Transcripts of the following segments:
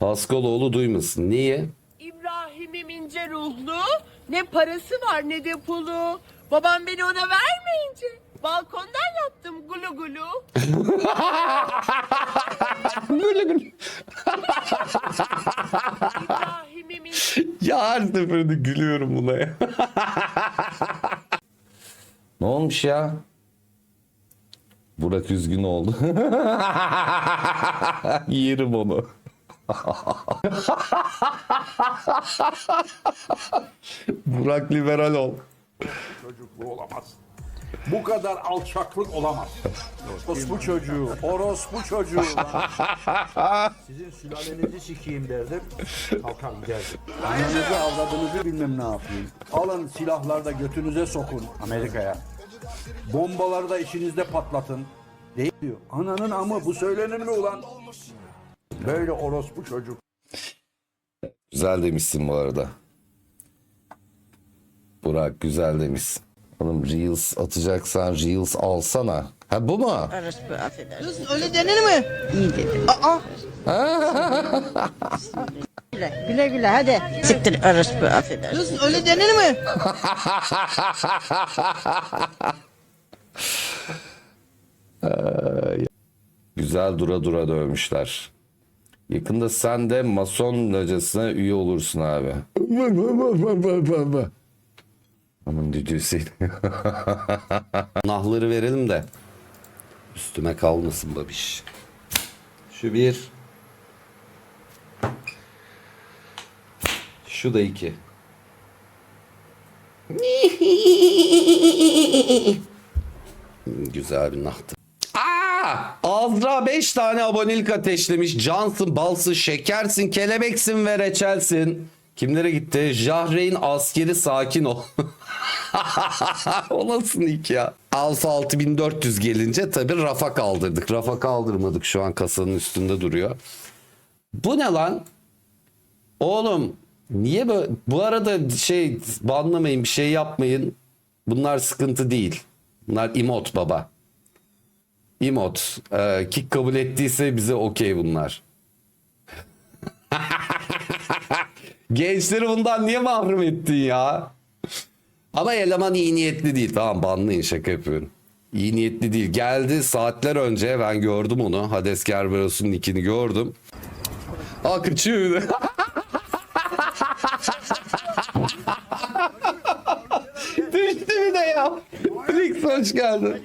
Haskaloğlu duymasın. Niye? İbrahim'im ince ruhlu. Ne parası var ne de pulu. Babam beni ona vermeyince balkondan yaptım gulu gulu. İbrahim'im ince Ya her seferinde gülüyorum buna ya. ne olmuş ya? Burak üzgün oldu. Yerim onu. Burak liberal ol. çocukluğu olamaz. Bu kadar alçaklık olamaz. Orospu çocuğu, orospu çocuğu. Sizin sülalenizi sikeyim derdim. Kalkar giderdim. Ananızı avradınızı bilmem ne yapayım. Alın silahları da götünüze sokun Amerika'ya. Bombaları da içinizde patlatın. Değil diyor. Ananın amı bu söylenir mi ulan? Böyle orospu çocuk. Güzel demişsin bu arada. Burak güzel demişsin. Oğlum Reels atacaksan Reels alsana. Ha bu mu? Orospu affedersin. Öyle denir mi? İyi dedi. Aa. güle, güle güle hadi. Siktir orospu affedersin. Öyle denir mi? Güzel dura dura dövmüşler. Yakında sen de mason locasına üye olursun abi. Aman düdüğü Nahları verelim de üstüme kalmasın babiş. Şu bir. Şu da iki. Güzel bir nahtı. Aa! Azra 5 tane abonelik ateşlemiş. Cansın, balsın, şekersin, kelebeksin ve reçelsin. Kimlere gitti? Jahreyn askeri sakin ol. o nasıl nick ya? Alfa 6400 gelince tabii rafa kaldırdık. Rafa kaldırmadık şu an kasanın üstünde duruyor. Bu ne lan? Oğlum niye böyle? Bu arada şey banlamayın bir şey yapmayın. Bunlar sıkıntı değil. Bunlar emot baba. Emot. Ee, kick kabul ettiyse bize okey bunlar. Gençleri bundan niye mahrum ettin ya? Ama eleman iyi niyetli değil. Tamam banlayın şaka yapıyorum. İyi niyetli değil. Geldi saatler önce ben gördüm onu. Hades Kerberos'un nickini gördüm. Aa kaçıyor. Düştü bir de ya. Felix hoş geldin.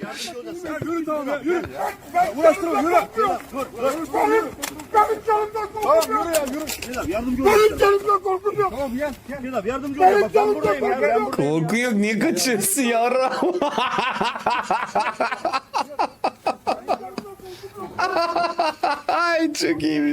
Yardımcı ol. Bak ben buradayım ya. Ben buradayım. Korku yok niye kaçıyorsun yara? Ay çok iyiymiş.